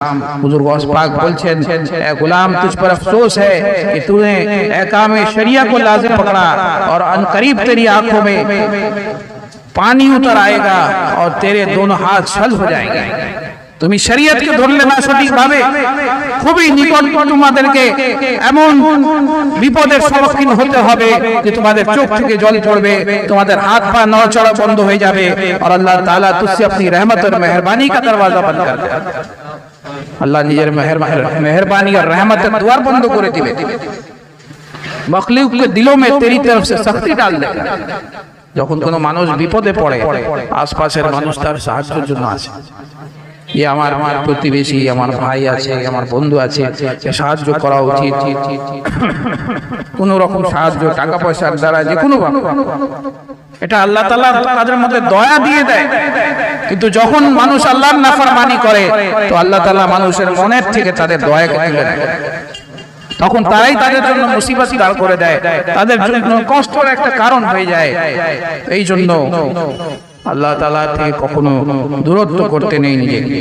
حضور غوث پاک بلچن اے غلام تجھ پر افسوس ہے کہ تو نے احکام شریعہ পানি উতর আয়েগা আর দোনো হাত ছল হয়ে তুমি শরীয়তকে ধরলে না সঠিকভাবে খুবই নিকট তোমাদেরকে এমন বিপদের সম্মুখীন হতে হবে যে তোমাদের চোখ থেকে জল পড়বে তোমাদের হাত পা নড়চড়া বন্ধ হয়ে যাবে। আর আল্লাহ তালা তুসি আপনি রহমত আর মেহেরবানি কা দরওয়াজা বন্ধ কর আল্লাহ নিজের মেহরবানি আর রহমতের দুয়ার বন্ধ করে দিবে। মখলুক দিলো মে তেরি তরফ সে শক্তি ডাল দে। যখন কোনো মানুষ বিপদে পড়ে, আশপাশের মানুষ তার সাহায্যের জন্য আছে যে আমার আমার প্রতিবেশী, আমার ভাই আছে, আমার বন্ধু আছে সাহায্য করা উচিত। কোন রকম সাহায্য, টাকা পয়সার দ্বারা, যে কোনো এটা আল্লাহ তালা তাদের মধ্যে দয়া দিয়ে দেয়। কিন্তু যখন মানুষ আল্লাহর নাফরমানি করে, তো আল্লাহ তালা মানুষের মনের থেকে তাদের তুলে নেয় তখন তারাই তাদের জন্য মুসিবত দাঁড় করে দেয়। তাদের জন্য কষ্টের একটা কারণ হয়ে যায়। এই জন্য আল্লাহ তাআলা থেকে কখনো দূরত্ব করতে নেই নিজেকে।